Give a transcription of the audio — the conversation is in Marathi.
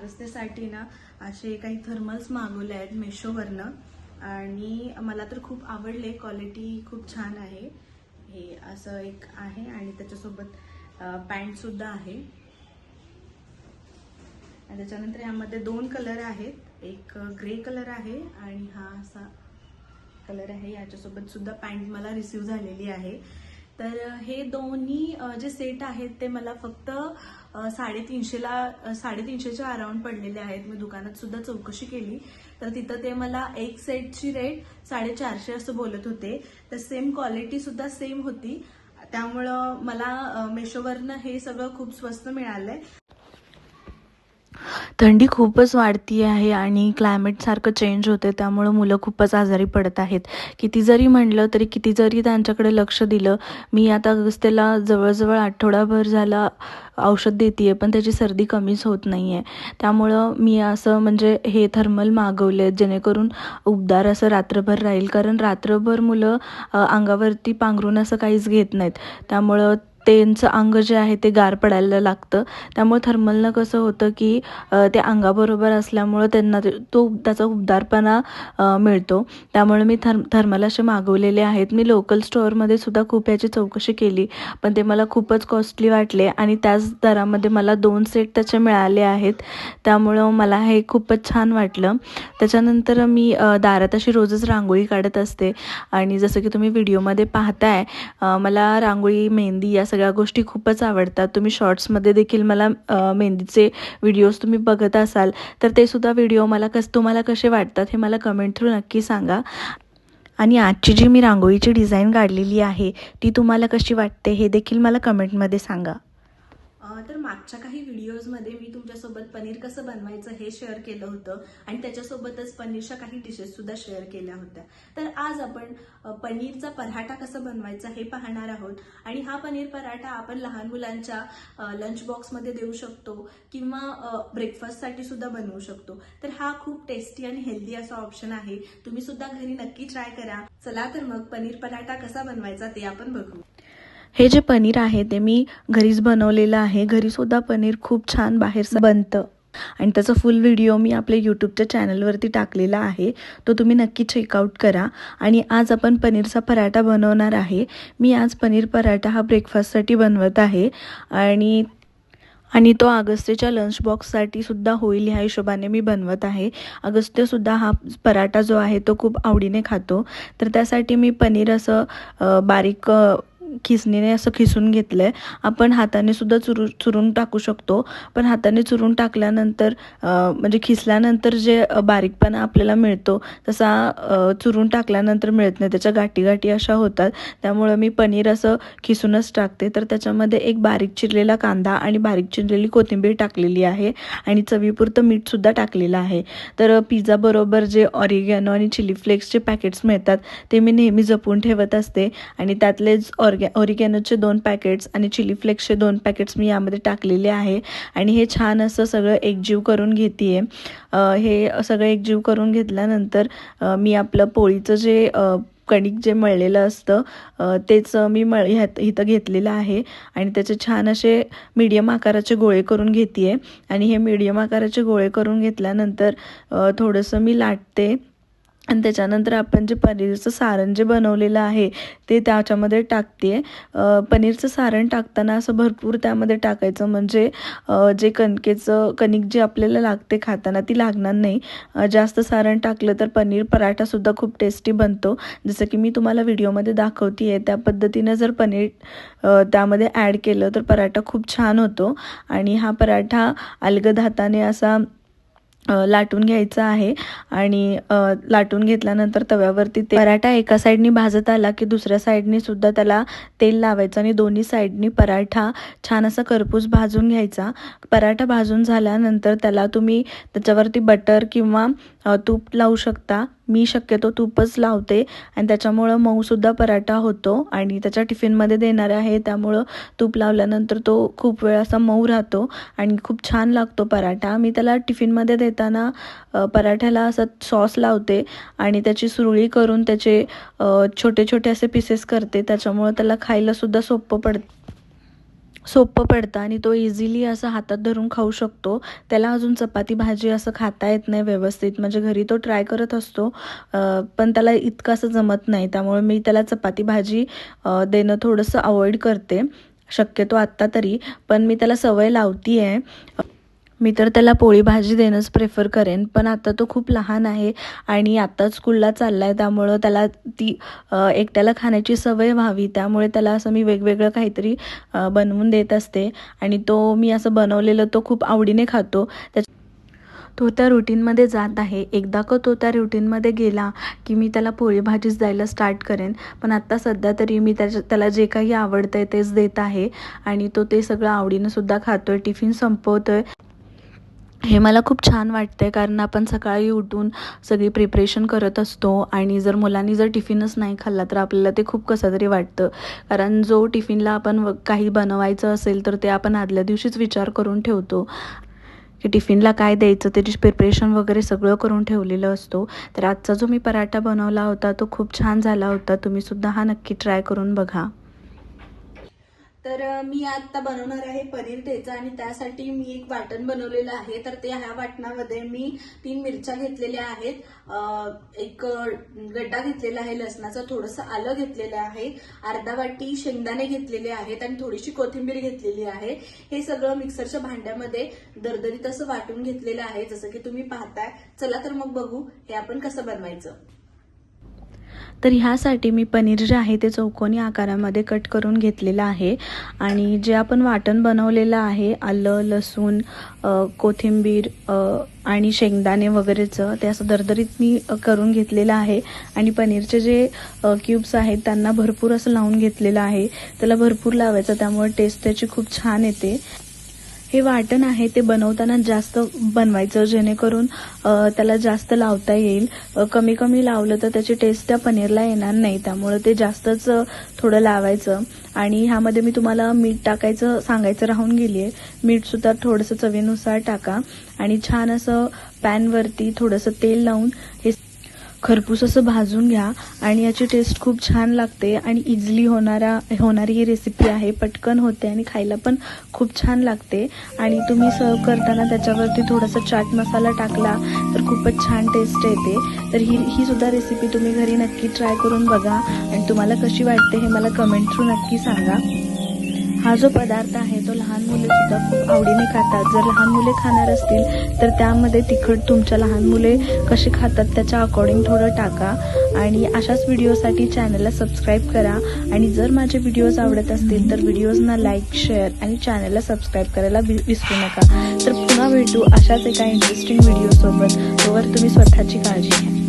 वाजते ना असे काही थर्मल्स मागवले आहेत मेशोवरनं. आणि मला तर खूप आवडले. क्वालिटी खूप छान आहे. हे असं एक आहे आणि त्याच्यासोबत पॅन्टसुद्धा आहे. आणि त्याच्यानंतर यामध्ये दोन कलर आहेत. एक ग्रे कलर आहे आणि हा असा कलर आहे. याच्यासोबत सुद्धा पॅन्ट मला रिसीव झालेली आहे. तर हे दोन्ही जे सेट आहेत ते मला फक्त साडेतीनशेला साडेतीनशेच्या अराउंड पडलेले आहेत. मी दुकानात सुद्धा चौकशी केली. तर तिथं ते मला एक सेटची रेट साडेचारशे असं बोलत होते. तर सेम क्वालिटी सुद्धा सेम होती. त्यामुळं मला मेशोवरनं हे सगळं खूप स्वस्त मिळालंय. थंडी खूपच वाढती आहे आणि क्लायमेट सारखं चेंज होते त्यामुळं मुलं खूपच आजारी पडत आहेत. किती जरी म्हणलं तरी किती जरी त्यांच्याकडे लक्ष दिलं मी आता अगस्तेला जवळजवळ आठवडाभर झाला औषध देते आहे पण त्याची सर्दी कमीच होत नाही आहे त्यामुळं मी असं म्हणजे हे थर्मल मागवले जेणेकरून उबदार असं रात्रभर राहील. कारण रात्रभर मुलं अंगावरती पांघरून असं काहीच घेत नाहीत. त्यामुळं त्यांचं अंग जे आहे ते गार पडायला लागतं. त्यामुळे थर्मलनं कसं होतं की ते अंगाबरोबर असल्यामुळं त्यांना ते- तो त्याचा उबदारपणा मिळतो. त्यामुळे मी थर्म थर्मल असे मागवलेले आहेत. मी लोकल स्टोअरमध्ये सुद्धा खूप याची चौकशी केली. पण ते मला खूपच कॉस्टली वाटले आणि त्याच दरामध्ये मला दोन सेट त्याचे मिळाले आहेत. त्यामुळं मला हे खूपच छान वाटलं. त्याच्यानंतर मी दारात अशी रोजच रांगोळी काढत असते. आणि जसं की तुम्ही व्हिडिओमध्ये पाहताय मला रांगोळी मेहंदी या सगळ्या गोष्टी खूपच आवडतात. तुम्ही शॉर्ट्समध्ये देखील मला मेहंदीचे व्हिडिओज तुम्ही बघत असाल तर ते सुद्धा व्हिडिओ मला कस तुम्हाला कसे वाटतात हे मला कमेंट थ्रू नक्की सांगा. आणि आजची जी मी रांगोळीची डिझाईन काढलेली आहे ती तुम्हाला कशी वाटते हे देखील मला कमेंटमध्ये सांगा. तर मागच्या काही व्हिडिओजमध्ये मी तुमच्यासोबत पनीर कसं बनवायचं हे शेअर केलं होतं आणि त्याच्यासोबतच पनीरच्या काही डिशेस सुद्धा शेअर केल्या होत्या. तर आज आपण पनीरचा पराठा कसं बनवायचा हे पाहणार आहोत. आणि हा पनीर पराठा आपण लहान मुलांच्या लंच बॉक्समध्ये देऊ शकतो किंवा ब्रेकफास्टसाठी सुद्धा बनवू शकतो. तर हा खूप टेस्टी आणि हेल्दी असा ऑप्शन आहे. तुम्ही सुद्धा घरी नक्की ट्राय करा. चला तर मग पनीर पराठा कसा बनवायचा ते आपण बघू. हे जे पनीर आहे ते मी घरीच बनवलेलं आहे. घरीसुद्धा पनीर खूप छान बाहेरचं बनतं. आणि त्याचा फुल व्हिडिओ मी आपल्या यूट्यूबच्या चॅनलवरती टाकलेला आहे. तो तुम्ही नक्की चेकआउट करा. आणि आज आपण पनीरचा पराठा बनवणार आहे. मी आज पनीर पराठा हा ब्रेकफास्टसाठी बनवत आहे. आणि आणि तो अगस्तेच्या लंच बॉक्ससाठी सुद्धा होईल ह्या हिशोबाने मी बनवत आहे. अगस्त्यसुद्धा हा पराठा जो आहे तो खूप आवडीने खातो. तर त्यासाठी मी पनीर असं बारीक खिसणीने असं खिसून घेतलं आहे आपण हाताने सुद्धा चुरू चुरून टाकू शकतो. पण हाताने चुरून टाकल्यानंतर म्हणजे खिसल्यानंतर जे बारीकपणा आपल्याला मिळतो तसा चुरून टाकल्यानंतर मिळत नाही. त्याच्या गाठी गाठी अशा होतात. त्यामुळं मी पनीर असं खिसूनच टाकते. तर त्याच्यामध्ये एक बारीक चिरलेला कांदा आणि बारीक चिरलेली कोथिंबीर टाकलेली आहे. आणि चवीपुरतं मीठसुद्धा टाकलेलं आहे. तर पिझ्झाबरोबर जे ऑरिगॅनो आणि चिली फ्लेक्सचे पॅकेट्स मिळतात ते मी नेहमी जपून ठेवत असते. आणि त्यातलेच ऑर्गॅ ऑरिगॅनोचे दोन पॅकेट्स आणि चिली फ्लेक्सचे दोन पॅकेट्स मी यामध्ये टाकलेले आहे. आणि हे छान असं सगळं एकजीव करून घेते आहे हे सगळं एकजीव करून घेतल्यानंतर मी आपलं पोळीचं जे कणिक जे मळलेलं असतं तेच मी मळ ह्यात इथं घेतलेलं आहे. आणि त्याचे छान असे मीडियम आकाराचे गोळे करून घेते आहे आणि हे मीडियम आकाराचे गोळे करून घेतल्यानंतर थोडंसं मी लाटते. आणि त्याच्यानंतर आपण जे पनीरचं सारण जे बनवलेलं आहे ते त्याच्यामध्ये टाकते आहे पनीरचं सारण टाकताना असं भरपूर त्यामध्ये टाकायचं. म्हणजे जे कणकेचं कणिक जे आपल्याला लागते खाताना ती लागणार नाही. जास्त सारण टाकलं तर पनीर पराठासुद्धा खूप टेस्टी बनतो. जसं की मी तुम्हाला व्हिडिओमध्ये दाखवते आहे त्या पद्धतीनं जर पनीर त्यामध्ये ॲड केलं तर पराठा खूप छान होतो. आणि हा पराठा अलगद हाताने असा लाटून घ्यायचं आहे. आणि लाटून घेतल्यानंतर तव्यावरती ते पराठा एका साईडनी भाजत आला की दुसऱ्या साईडनी सुद्धा त्याला तेल लावायचं आणि दोन्ही साईडनी पराठा छान असा करपूस भाजून घ्यायचा. पराठा भाजून झाल्यानंतर त्याला तुम्ही त्याच्यावरती बटर किंवा तूप लावू शकता. मी शक्यतो तूपच लावते. आणि त्याच्यामुळं मऊसुद्धा पराठा होतो. आणि त्याच्या टिफिनमध्ये देणार आहे त्यामुळं तूप लावल्यानंतर तो खूप वेळ असा मऊ राहतो. आणि खूप छान लागतो पराठा. मी त्याला टिफिनमध्ये देताना पराठ्याला असं सॉस लावते. आणि त्याची सुरळी करून त्याचे छोटे छोटे असे पीसेस करते. त्याच्यामुळं त्याला खायलासुद्धा सोपं पडतं सोपं पडतं आणि तो इझिली असं हातात धरून खाऊ शकतो. त्याला अजून चपाती भाजी असं खाता येत नाही व्यवस्थित. म्हणजे घरी तो ट्राय करत असतो पण त्याला इतकं असं जमत नाही. त्यामुळे मी त्याला चपाती भाजी देणं थोडंसं अवॉइड करते. शक्यतो आत्ता तरी. पण मी त्याला सवय लावती आहे मी तर त्याला पोळी भाजी देणंच प्रेफर करेन पण आता तो खूप लहान आहे आणि आत्ताच स्कूलला चालला आहे त्यामुळं त्याला ती एकट्याला खाण्याची सवय व्हावी त्यामुळे त्याला असं मी वेगवेगळं काहीतरी बनवून देत असते आणि तो मी असं बनवलेलं तो खूप आवडीने खातो. त्याच्या तो त्या रुटीनमध्ये जात आहे. एकदा का तो त्या रुटीनमध्ये गेला की मी त्याला पोळी भाजीच द्यायला स्टार्ट करेन पण आत्ता सध्या तरी मी त्याच्या त्याला जे काही आवडतं आहे तेच देत आहे आणि तो ते सगळं आवडीनं सुद्धा खातो आहे टिफिन संपवतो आहे हे मला खूप छान वाटतं आहे कारण आपण सकाळी उठून सगळी प्रिपरेशन करत असतो आणि जर मुलांनी जर टिफिनच नाही खाल्ला तर आपल्याला ते खूप कसं तरी वाटतं. कारण जो टिफिनला आपण व- काही बनवायचं असेल तर ते आपण आदल्या दिवशीच विचार करून ठेवतो. की टिफिनला काय द्यायचं त्याची प्रिपरेशन वगैरे सगळं करून ठेवलेलं असतो. तर आजचा जो मी पराठा बनवला होता तो खूप छान झाला होता. तुम्हीसुद्धा हा नक्की ट्राय करून बघा. तर मी आता बनवणार आहे पनीर ठेचा आणि त्यासाठी मी एक वाटण बनवलेलं आहे. तर ते ह्या वाटणामध्ये मी तीन मिरच्या घेतलेल्या आहेत. एक गड्डा घेतलेला आहे लसणाचा थोडंसं आलं घेतलेलं आहे. अर्धा वाटी शेंगदाणे घेतलेले आहेत आणि थोडीशी कोथिंबीर घेतलेली आहे. हे सगळं मिक्सरच्या भांड्यामध्ये दरदरीत असं वाटून घेतलेलं आहे. जसं की तुम्ही पाहताय. चला तर मग बघू हे आपण कसं बनवायचं. तर ह्यासाठी मी पनीर जे आहे ते चौकोनी आकारामध्ये कट करून घेतलेलं आहे. आणि जे आपण वाटण बनवलेलं आहे आलं लसूण कोथिंबीर आणि शेंगदाणे वगैरेचं ते असं दरदरीत मी करून घेतलेलं आहे. आणि पनीरचे जे क्यूब्स आहेत त्यांना भरपूर असं लावून घेतलेलं आहे. त्याला भरपूर लावायचं त्यामुळे टेस्ट त्याची खूप छान येते. हे वाटण आहे ते बनवताना जास्त बनवायचं जेणेकरून त्याला जास्त लावता येईल. कमी कमी लावलं तर त्याची टेस्ट त्या पनीरला येणार नाही. त्यामुळे ते जास्तच थोडं लावायचं. आणि ह्यामध्ये मी तुम्हाला मीठ टाकायचं सांगायचं राहून गेली आहे मीठसुद्धा थोडंसं चवीनुसार टाका. आणि छान असं पॅनवरती थोडंसं तेल लावून हे खरपूस असं भाजून घ्या आणि याची टेस्ट खूप छान लागते आणि इझिली होणारा होणारी ही रेसिपी आहे. पटकन होते आणि खायला पण खूप छान लागते. आणि तुम्ही सर्व करताना त्याच्यावरती थोडासा चाट मसाला टाकला तर खूपच छान टेस्ट येते. तर ही ही सुद्धा रेसिपी तुम्ही घरी नक्की ट्राय करून बघा. आणि तुम्हाला कशी वाटते हे मला कमेंट थ्रू नक्की सांगा. हा जो पदार्थ आहे तो लहान मुले सुद्धा खूप आवडीने खातात. जर लहान मुले खाणार असतील तर त्यामध्ये तिखट तुमच्या लहान मुले कसे खातात त्याच्या अकॉर्डिंग थोडं टाका. आणि अशाच व्हिडिओसाठी चॅनलला सबस्क्राईब करा. आणि जर माझे व्हिडिओज आवडत असतील तर व्हिडिओजना लाईक शेअर आणि चॅनलला सबस्क्राईब करायला वि- विसरू नका. तर पुन्हा भेटू अशाच एका इंटरेस्टिंग व्हिडिओसोबत तोवर तुम्ही स्वतःची काळजी घ्या.